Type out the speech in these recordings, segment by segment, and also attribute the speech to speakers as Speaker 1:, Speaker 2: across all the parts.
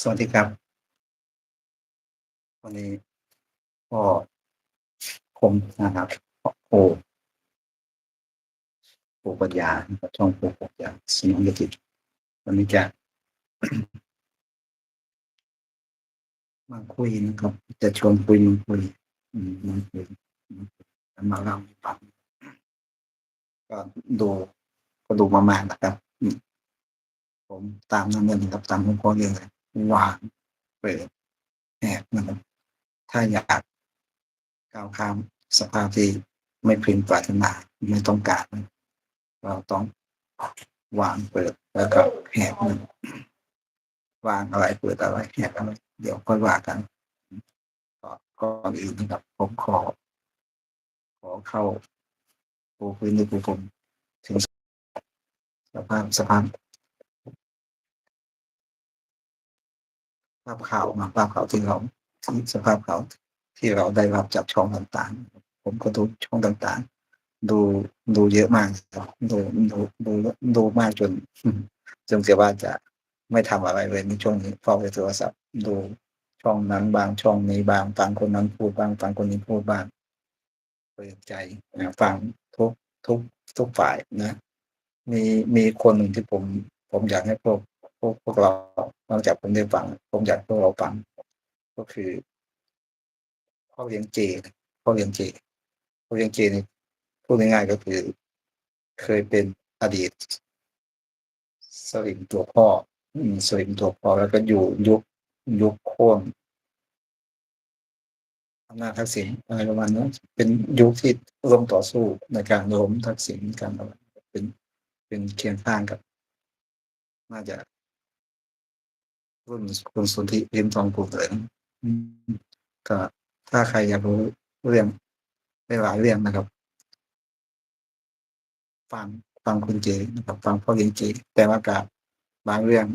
Speaker 1: สวัสดีครับ วันนี้ก็ผมนะครับโอโอปัญญาช่องโอปัญญาสมองจิตวันนี้จะมาคุยนะครับ จะชวนคุยมาคุยมาคุยมาเล่าให้ฟังก็ดูก็ดูมามากนะครับ ผมตามนั้นเลยนครับตามผมก็เรียนเลย วางเปิดแอบนะครับถ้าอยากก้าวข้ามสภาพที่ไม่พึงปรารถนาไม่ต้องการ เราต้องวางเปิดแล้วก็แหกมันวางอะไรเปิดอะไรแหกอะไรเดี๋ยวค่อยว่ากันก็ก่อนอื่นนะครับผมขอ ขอเข้าปูพื้นในปูผมถึงสภาพสภาพ ภาพข่าวมาภาพข่าวที่เราที่สภาพข่าวที่เราได้รับจากช่องต่างๆ ผมก็ดูช่องต่างๆ ดูดูเยอะมากดูดูดูดูมากจนจนเกือบว่าจะไม่ทำอะไรเลยในช่วงนี้เฝ้าแต่โทรศัพท์ดูช่องนั้นบางช่องนี้บางฟังคนนั้นพูดบางฟังคนนี้พูดบ้างเปิดใจนะฟังทุกทุกทุกฝ่ายนะ มีมีคนหนึ่งที่ผม ผมอยากให้พวก วกพวกเรานอกจากผมได้ฟัง ผมอยากพวกเราฟัง ก็คือพ่อเลี้ยงเจพ่อเลี้ยงเจพ่อเลี้ยงเจนี่พูดง่ายๆก็คือ เคยเป็นอดีตสลิมตัวพ่อสลิมตัวพ่อแล้วก็อยู่ยุคยุคโค่นอำนาจทักษิณอะไรประมาณนั้นเป็นยุคที่ร่วมต่อสู้ในการล้มทักษิณการเป็นเป็นเคียงข้างกับ น่าจะ รุ่นคุณสุนทรเลียมทองปลูกเหลิงก็ถ้าใครอยากรู้เรื่องได้หลายเรื่องนะครับ ฟังฟังคุณเจนะครับ ฟังพ่อเลี้ยงเจแต่ว่ากับบางเรื่อง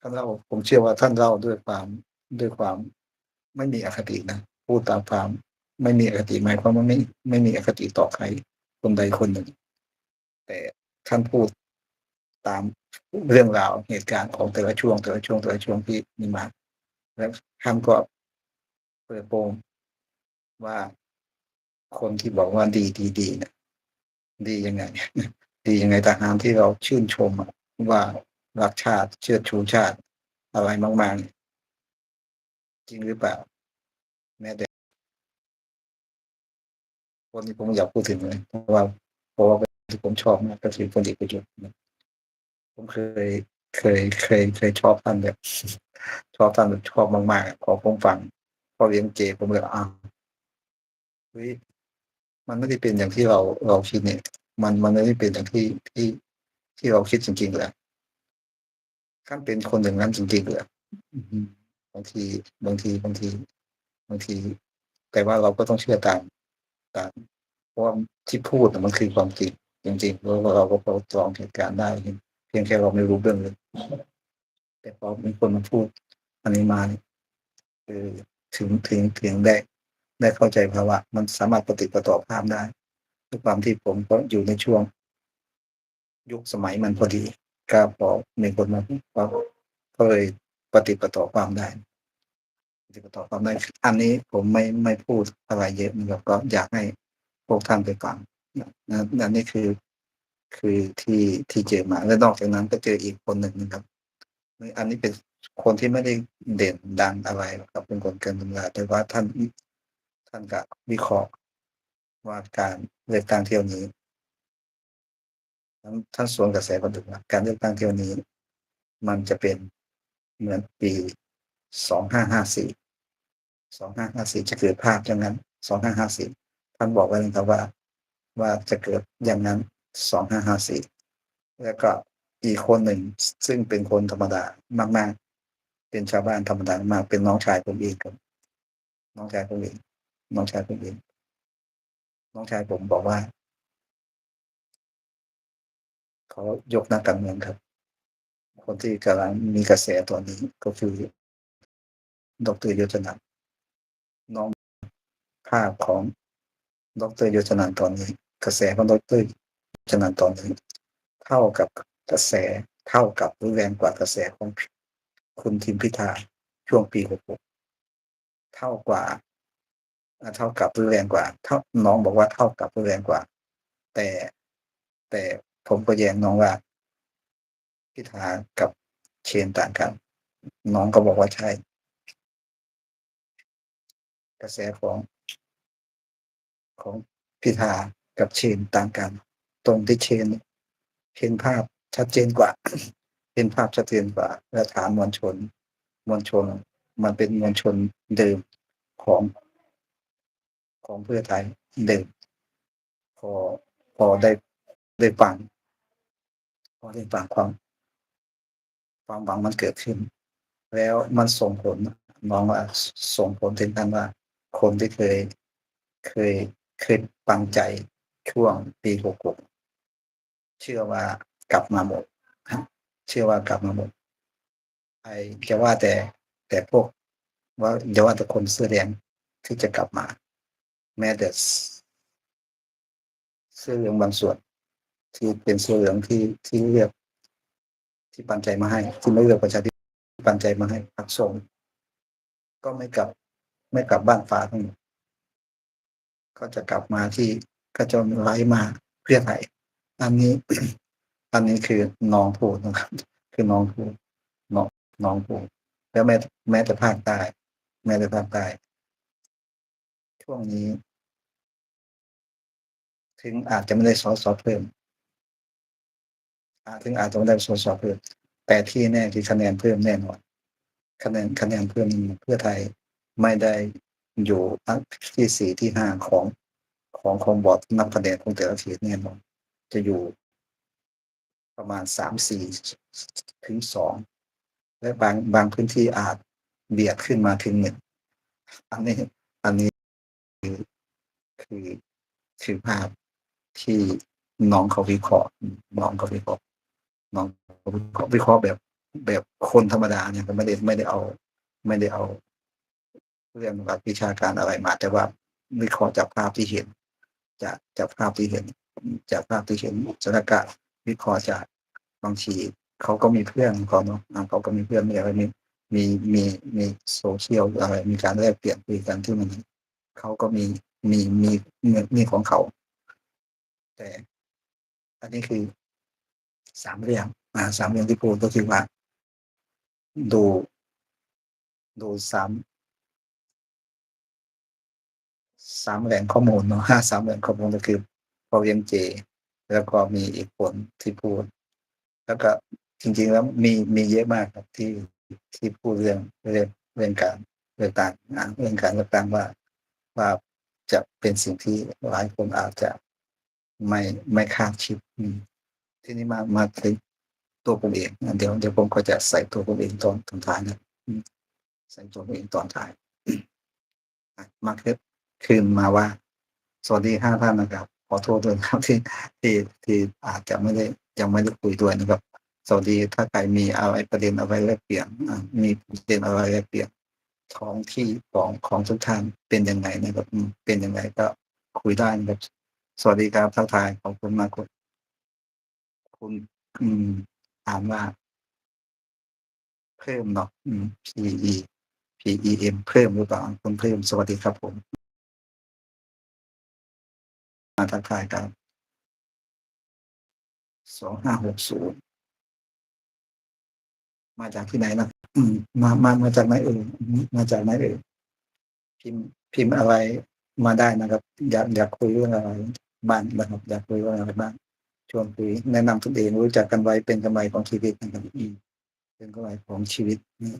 Speaker 1: ท่านเล่าผมเชื่อว่าท่านเล่าด้วยความด้วยความไม่มีอคตินะพูดตามความไม่มีอคติหมายความว่าไม่ไม่มีอคติต่อใครคนใดคนหนึ่ง แต่ท่านพูด ตามเรื่องราวเหตุการณ์ของแต่ละช่วงแต่ละช่วงแต่ละช่วงที่มีมา แล้วท่านก็เปิดโปงว่าคนที่บอกว่าดีดีดีเนี่ยดียังไง ดียังไงทหารที่เราชื่นชมว่ารักชาติเชื่อชูชาติ อะไรมากๆ จริงหรือเปล่า แม้แต่คนที่ผมอยากพูดถึงเลยเพราะว่าเพราะว่าเป็นที่ผมชอบมากก็คือพลเอกประยุทธ์ ผมเคยเคยเคยเคยชอบท่านแบบ ชอบท่านแบบชอบมากๆอะพอผมฟังพอเลี้ยงเจผมเลยอ้าวเฮ้ยมันไม่ได้เป็นอย่างที่เราเราคิดเนี่ย มันมันไม่ได้เป็นอย่างที่ที่ที่เราคิดจริงๆเลยขั้นเป็นคนอย่างนั้นจริงๆเลยอืมบางทีบางทีบางที บางที แต่ว่าเราก็ต้องเชื่อตามตามเพราะว่าที่พูดน่ะมันคือความจริงจริงๆแล้วเราก็พอจองเหตุการณ์ได้เพียงแค่เราไม่รู้เรื่องเลย แต่พอมีคนมาพูดอันนี้มาเนี่ยคือถึงถึงถึงได้ได้เข้าใจภาวะ มันสามารถปฏิปต่อภาพได้ด้วยความที่ผมก็อยู่ในช่วง ยุคสมัยมันพอดีก็พอมีคนมาพูดก็เลยปฏิปต่อความได้ ปฏิดปต่อความได้ อันนี้ผมไม่ไม่พูดอะไรเยอะนะครับก็อยากให้พวกท่านไปฟังนะนะอันนี้คือ คือที่ที่เจอมาแล้วนอกจากนั้นก็เจออีกคนหนึ่งนะครับ อันนี้เป็นคนที่ไม่ได้เด่นดังอะไรครับเป็นคนเกินตำราแต่ว่าท่านท่านก็วิเคราะห์ว่าการเลือกตั้งเที่ยวนี้ท่านท่านสวนกระแสก็ถึงว่าการเลือกตั้งเที่ยวนี้ มันจะเป็นเหมือนปีสองห้าห้าสี่สองห้าห้าสี่จะเกิดภาพอย่างนั้นสองห้าห้าสี่ท่านบอกไว้เลยครับว่า ว่าจะเกิดอย่างนั้น สองห้าห้าสี่แล้วก็อีกคนหนึ่งซึ่งเป็นคนธรรมดามาก ๆ เป็นชาวบ้านธรรมดามากเป็นน้องชายผมเองครับน้องชายผมเองน้องชายผมเองน้องชายผมบอกว่าเขายกนักการเมืองครับ คนที่กำลังมีกระแสตอนนี้ก็คือดรยศนันท์น้องภาพของดรยศนันท์ตอนนี้ กระแสของดร ยศนันตอนนี้เท่ากับกระแสเท่ากับหรือแรงกว่ากระแสของคุณทิมพิธาช่วงปี 66 เท่ากว่าอ่าเท่ากับหรือแรงกว่าเท่าน้องบอกว่าเท่ากับหรือแรงกว่า แต่แต่ผมก็แย้งน้องว่า พิธากับเชนต่างกัน น้องก็บอกว่าใช่ กระแสของของพิธากับเชนต่างกัน ตรงที่เชนเห็นภาพชัดเจนกว่า เห็นภาพชัดเจนกว่าและฐานมวลชน มวลชน มันเป็นมวลชนเดิมของของเพื่อไทยเดิมพอพอได้ได้ฟังพอได้ฟังความความหวังมันเกิดขึ้น แล้วมันส่งผลน้องว่าส่งผลถึงขั้นว่า คนที่เคยเคยเคยปังใจช่วงปี66 เชื่อว่ากลับมาหมดเชื่อว่ากลับมาหมดไอ้อย่าว่าแต่แต่พวกว่าอย่าว่าแต่คนเสื้อแดงที่จะกลับมา แม้แต่เสื้อเหลืองบางส่วน ที่เป็นเสื้อเหลืองที่ที่เลือก ที่ปันใจมาให้ ที่ไม่เลือกประชาธิปันใจมาให้พรรคส้มก็ไม่กลับ ไม่กลับบ้านฟ้าทั้งหมดก็จะกลับมาที่ก็จะไหลมาเพื่อไทย อันนี้ อันนี้คือน้องพูดนะครับ คือน้องพูดน้องน้องพูดแล้วแม้แม้แต่ภาคใต้แม้แต่ภาคใต้ช่วงนี้ ถึงอาจจะไม่ได้สส.เพิ่มอาถึงอาจจะไม่ได้สส.เพิ่มแต่ที่แน่คือคะแนนเพิ่มแน่นอนคะแนนคะแนนเพิ่มเพื่อไทยไม่ได้อยู่อันที่ที่5ของของของบอร์ดนับคะแนนของแต่ละเขตแน่นอน จะอยู่ประมาณ3-4ชถึง2และบางบางพื้นที่อาจเบียดขึ้นมาถึง1อันนี้อันนี้คือคือคือภาพที่น้องเขาวิเคราะห์น้องเขาวิเคราะห์น้องเขาวิเคราะห์วิเคราะห์แบบแบบคนธรรมดาเนี่ยไม่ได้ไม่ได้เอา ไม่ได้เอา เรื่องหลักวิชาการอะไรมา แต่ว่าวิเคราะห์จากภาพที่เห็น จากจากภาพที่เห็น จากภาพที่เห็นสถานการณ์วิเคราะห์จากบางทีเขาก็มีเพื่อนของเขาเนาะเขาก็มีเพื่อนมีอะไรมีมีมีมี social อะไรมีการแลกเปลี่ยนคุยกันที่มันเขาก็มีมีมีมีของเขา แต่ อันนี้คือ3เรื่องอ่า3เรื่องที่พูดก็คือว่า ดู ดู3 3แหล่งข้อมูลเนาะ3แหล่งข้อมูลก็คือ PMJ แล้วก็มีอีกคนที่พูด แล้วก็จริง ๆ แล้วมีมีเยอะมากครับที่ที่พูดเรื่องเรื่องเรื่องการเลือกตั้งอ่าเรื่องการเลือกตั้งว่าว่าจะเป็นสิ่งที่หลายคนอาจจะไม่ไม่คาดคิดทีนี้มามาถึงตัวผมเองเดี๋ยวเดี๋ยวผมก็จะใส่ตัวผมเองตอนตอนท้ายนะใส่ตัวผมเองตอนท้ายมาคือคืนมาว่า สวัสดี5ท่านนะครับ อโทษด้วยครับที่ที่ที่อาจจะไม่ได้ยังไม่ได้คุยด้วยนะครับ สวัสดีถ้าใครมีอะไรประเด็นอะไรแลกเปลี่ยนมีประเด็นอะไรแลกเปลี่ยนท้องที่ของของทุกท่านเป็นยังไงนะครับเป็นยังไงก็คุยได้นะครับ สวัสดีครับทักทายขอบคุณมากครับคุณอืมอ่านว่า เพิ่มเนาะอืม PE PEM เพิ่มหรือเปล่า?คุณเพิ่มสวัสดีครับผม มาทักทายครับ2560มาจากที่ไหนนะ?อืมมามามาจากไหนเอ่ย?อือฮึมาจากไหนเอ่ย?พิมพ์พิมพ์อะไรมาได้นะครับ อยากอยากคุยเรื่องอะไรบ้างนะครับ อยากคุยเรื่องอะไรบ้างชวนคุยแนะนำตนเองรู้จักกันไว้เป็นกำไรของชีวิตนะครับอืมเป็นกำไรของชีวิตอืม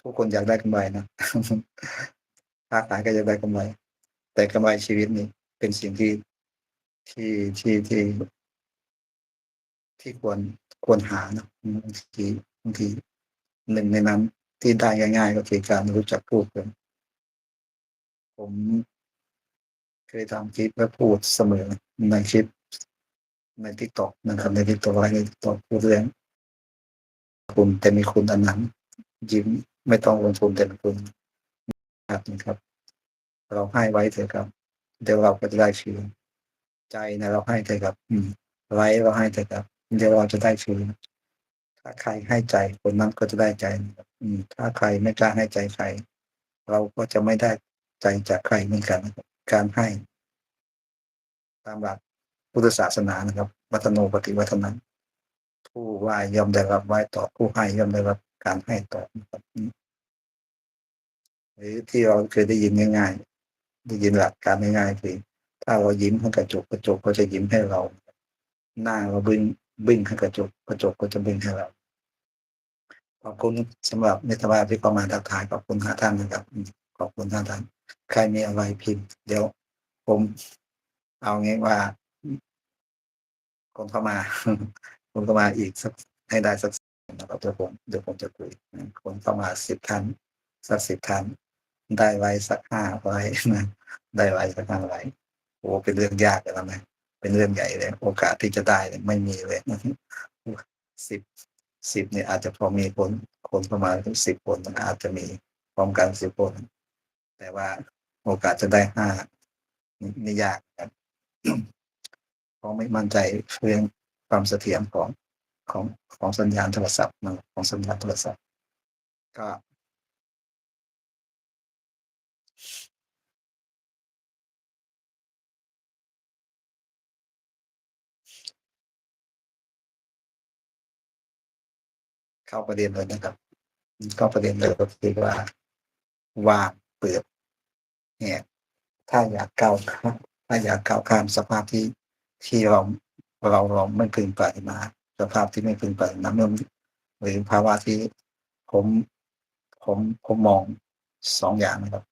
Speaker 1: ทุกคนอยากได้กำไรนะค้าขายก็อยากได้กำไร แต่กำไรชีวิตนี่เป็นสิ่งที่ที่ที่ที่ที่ควรควรหานะบางทีบางทีหนึ่งในนั้นที่ได้ง่าย ๆ ก็คือการรู้จักพูดเป็นผมเคยทำคลิปและพูดเสมอในคลิปใน TikTok นะครับใน TikTok ไลฟ์ใน TikTok พูดเรื่องทุนแต่มีคุณอันนั้น ยิ้มไม่ต้องลงทุนแต่มีคุณครับนะครับ เราให้ไว้เถอะครับ เดี๋ยวเราก็จะได้คืนใจนะเราให้เถอะครับ อืมไลก์เราให้เถอะครับ เดี๋ยวเราจะได้คืนถ้าใครให้ใจคนนั้นก็จะได้ใจอืมถ้าใครไม่กล้าให้ใจใคร เราก็จะไม่ได้ใจจากใครเหมือนกันการให้ ตามหลักพุทธศาสนานะครับ วัฒโนปฏิวัฒนังผู้ไหว้ย่อมได้รับไหว้ตอบผู้ให้ย่อมได้รับการให้ตอบนะครับอืมหรือที่เราเคยได้ยินง่าย ๆได้ยินหลักการง่ายๆคือ ถ้าเรายิ้มให้กระจกกระจกก็จะยิ้มให้เรา หน้าเราบึ้งบึ้งให้กระจกกระจกก็จะบึ้งให้เราขอบคุณสำหรับมิตรภาพที่เข้ามาทักทายขอบคุณ5ท่านนะครับขอบคุณ5ท่านใครมีอะไรพิมพ์ เดี๋ยว ผมเอางี้ว่าคนเข้ามาคนเข้ามาอีกสักให้ได้สักนะครับเดี๋ยวผมเดี๋ยวผมจะคุยคนเข้ามา10ท่านสัก10ท่าน ได้ไลก์สัก5ไลก์นะได้ไลก์สัก5ไลก์โอ้เป็นเรื่องยากเลยนะเนี่ยเป็นเรื่องใหญ่เลย โอกาสที่จะได้เนี่ยไม่มีเลย10 10เนี่ยอาจจะพอมีคนคนเข้ามาถึง10คนอาจจะมีพร้อมกัน10คน แต่ว่าโอกาสจะได้5นี่นี่ยากครับเพราะไม่มั่นใจเรื่องความเสถียรของของของสัญญาณโทรศัพท์ของสัญญาณโทรศัพท์ ก็ เข้าประเด็นเลยนะครับเข้าประเด็นเลยก็คือว่าว่างเปิดแหกถ้าอยากก้าวถ้าอยากก้าวข้ามสภาพที่ที่เราเราเราไม่พึงปรารถนาสภาพที่ไม่พึงปรารถนาเมื่อหรือภาวะที่ผมผมผมมอง2องอย่างนะครับ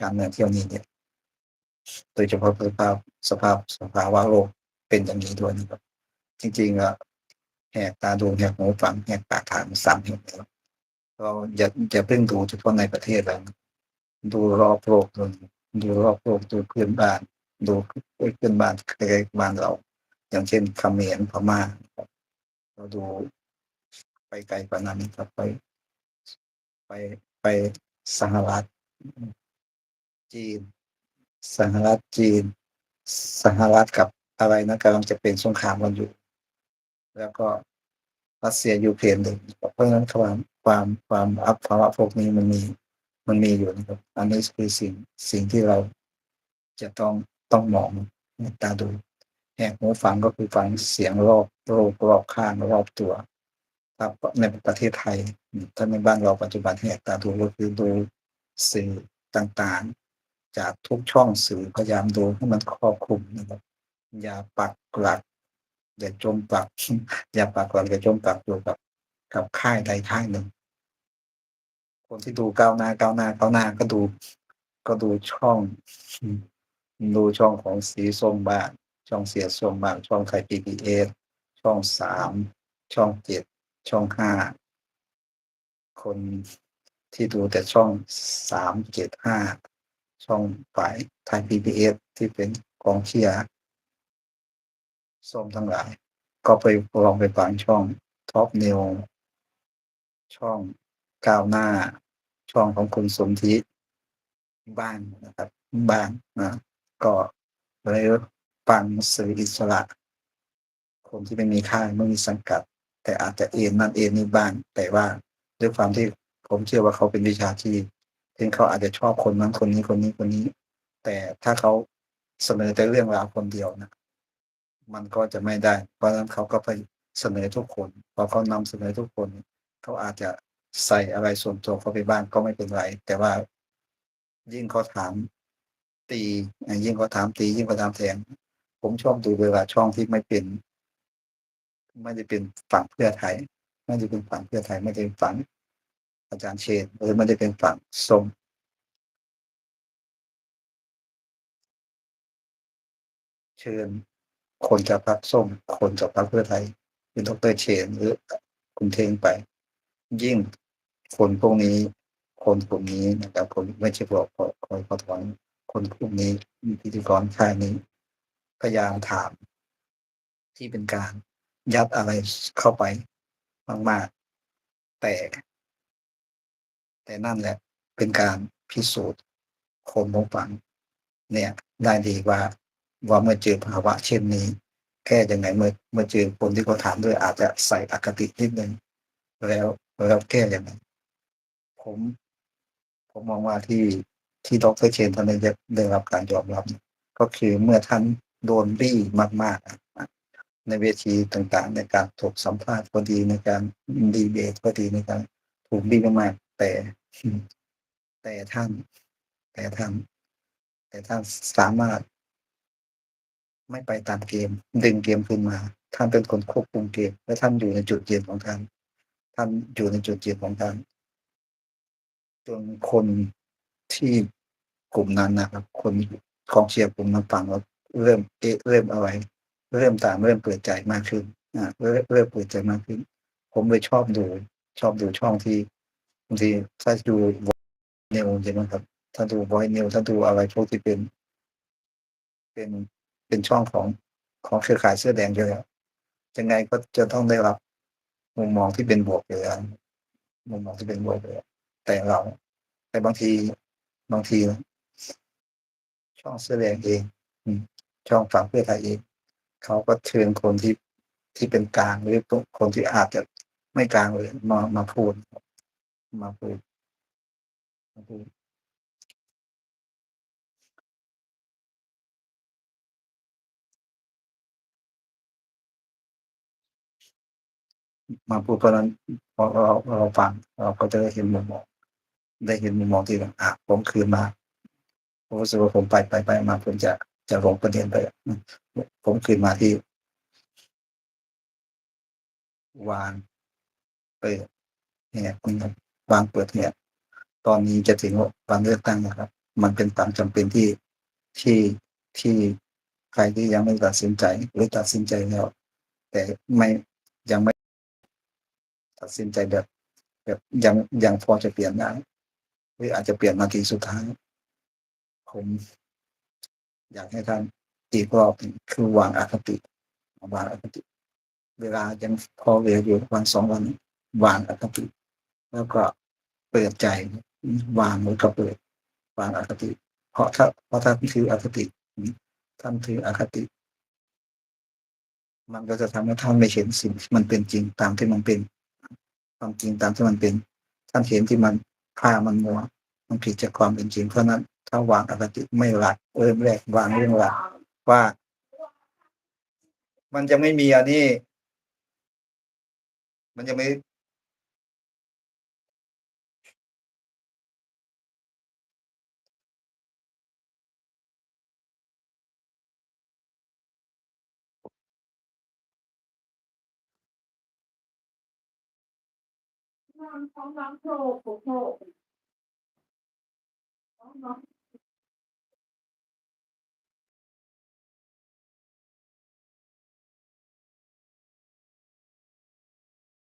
Speaker 1: การมาเที่ยวนี้เนี่ยโดยเฉพาะสภาพสภาพสภาวะโลกเป็นอย่างงี้ด้วยนะครับ จริงๆอะ แหกตาดูแหกหูฟังแหกปากถาม3แห่งแล้วเราอย่าอย่าเพิ่งดูเฉพาะในประเทศเราดูรอบโลกด้วยดูรอบโลกดูเพื่อนบ้าน ดูเพื่อนบ้านใกล้ๆบ้านเรา อย่างเช่นเขมรพม่าเราดูไปไกลกว่านั้นครับไป ไปไปสหรัฐจีน สหรัฐจีน สหรัฐกับอะไรนะกำลังจะเป็นสงครามกันอยู่ แล้วก็รัสเซียยูเครนเลยเพราะฉะนั้นความความความอัปภาวะพวกนี้มันมีมันมีอยู่นะครับ อันนี้คือสิ่งสิ่งที่เราจะต้องต้องมองตาดูแหกหูฟังก็คือฟังเสียงรอบโลกรอบข้างรอบตัวถ้าปในประเทศไทยถ้าในบ้านเราปัจจุบันแหกตาดูก็คือดูสื่อต่างๆ จากทุกช่องสื่อพยายามดูให้มันครอบคลุมนะครับอย่าปักหลัก อย่าจมปัก อย่าปักหลักอย่าจมปักอยู่กับ กับค่ายใดค่ายหนึ่ง คนที่ดูก้าวหน้าก้าวหน้าก้าวหน้าก็ดู ก็ดูช่อง ดูช่องของสีส้มบ้างช่องเสียส้มบ้างช่องไทย PBS ช่อง3ช่อง7ช่อง5คนที่ดูแต่ช่อง3 7 5ช่องฝ่ายไทย PBS ที่เป็นกองเชียร์ ส้มทั้งหลาย ก็ไปลองไปฟังช่อง Top News ช่องก้าวหน้า ช่องของคุณสนธิบ้างนะครับบ้างนะก็เลยฟังสื่ออิสระ คนที่ไม่มีค่ายไม่มีสังกัด แต่อาจจะเอ็นนั่นเอ็นนี่บ้างแต่ว่าด้วยความที่ผมเชื่อว่าเขาเป็นวิชาชีพซึ่งเขาอาจจะชอบคนนั้นคนนี้คนนี้คนนี้ แต่ถ้าเขาเสนอแต่เรื่องราวคนเดียวนะ มันก็จะไม่ได้ เพราะฉะนั้นเขาก็ไปเสนอทุกคนพอเขานำเสนอทุกคนเขาอาจจะใส่อะไรส่วนตัวเข้าไปบ้างก็ไม่เป็นไร แต่ว่ายิ่งเขาถามตี ยิ่งเขาถามตี ยิ่งเขาถามแทงผมชอบดูเวลาช่องที่ไม่เป็น ไม่ได้เป็นฝั่งเพื่อไทย ไม่ได้เป็นฝั่งเพื่อไทย ไม่ได้เป็นฝั่งอาจารย์เชษฐ์หรือไม่ได้เป็นฝั่งสมเชิญ คนจากพรรคส้ม คนจากพรรคเพื่อไทยคือดร.เชษฐ์หรือคุณเทงไป ยิ่งคนพวกนี้ คนกลุ่มนี้นะครับผมไม่ใช่บอกขอขอขอถอนคนกลุ่มนี้อืมพิธีกรค่ายนี้ พยายามถาม ที่เป็นการยัดอะไรเข้าไปมากๆ แต่ แต่นั่นแหละ เป็นการพิสูจน์คนผู้ฟังเนี่ย ได้ดีว่า ว่าเมื่อเจอภาวะเช่นนี้ แก้ยังไงเมื่อเมื่อเจอคนที่เขาถามด้วยอาจจะใส่อคตินิดหนึ่งแล้วแล้วแก้ยังไงผมผมมองว่าที่ที่ดรเชนท่านได้ได้ได้รับการยอมรับ ก็คือเมื่อท่านโดนบี้มาก ๆ ในเวทีต่างๆ ในการถูกสัมภาษณ์ก็ดีในการดีเบตก็ดีในการถูกบี้มากๆแต่แต่ท่าน แต่ท่าน แต่ท่านสามารถ ไม่ไปตามเกม ดึงเกมขึ้นมา ท่านเป็นคนควบคุมเกม และท่านอยู่ในจุดยืนของท่าน ท่านอยู่ในจุดยืนของท่านจนคนที่กลุ่มนั้นนะครับ คนกองเชียร์กลุ่มนั้นฟังแล้วเริ่มเอเริ่มอะไร เริ่มตามเริ่มเปิดใจมากขึ้นอ่าเริ่มเริ่มเปิดใจมากขึ้น ผมเลยชอบดู ชอบดูช่องที่บางทีถ้าดู News ใช่ไหมครับ ถ้าดู Voice News ถ้าดูอะไรพวกที่เป็น เป็น เป็นช่องของของเครือข่ายเสื้อแดงอยู่แล้วยังไงก็จะต้องได้รับ มุมมองที่เป็นบวกอยู่แล้วมุมมองที่เป็นบวกอยู่แล้วแต่เรา แต่บางทีบางที ช่องเสื้อแดงเองช่องฝั่งเพื่อไทยเองเขาก็เชิญคนที่ที่เป็นกลางหรือคนที่อาจจะไม่กลางเลยมามาพูดมาพูดมาพูด มาพูดเพราะนั้นพอเราเราฟังเราก็จะได้เห็นมุมมองได้เห็นมุมมองที่แบบอ่าผมคืนมาผมรู้สึกว่าผมไปไปไปมาผมจะจะลงประเด็นไปผมคืนมาที่ วางเปิดเนี่ยคุณวางเปิดเนี่ยตอนนี้จะถึงวันเลือกตั้งนะครับ มันเป็นความจำเป็นที่ที่ที่ใครที่ยังไม่ตัดสินใจ หรือตัดสินใจแล้ว แต่ไม่ยังไม่ ตัดสินใจแบบ แบบยังยังพอจะเปลี่ยนได้หรืออาจจะเปลี่ยนนาทีสุดท้าย ผม อยากให้ท่านอีกรอบคือวางอคติวางอคติ เวลายังพอเหลืออยู่วันสองวันวางอคติ แล้วก็เปิดใจวางมือกับเปิดวางอคติ เพราะถ้าเพราะถ้าถืออคติท่านถืออคติ มันก็จะทำให้ท่านไม่เห็นสิ่งมันเป็นจริงตามที่มันเป็น ความจริงตามที่มันเป็น ท่านเห็นที่มันพามันมัว มันผิดจากความเป็นจริงเพราะนั้นถ้าวางอคติไม่หลักเริ่มแรกวางเรื่องหลักว่า มันจะไม่มีอันนี้ มันจะไม่
Speaker 2: น้องน้องโ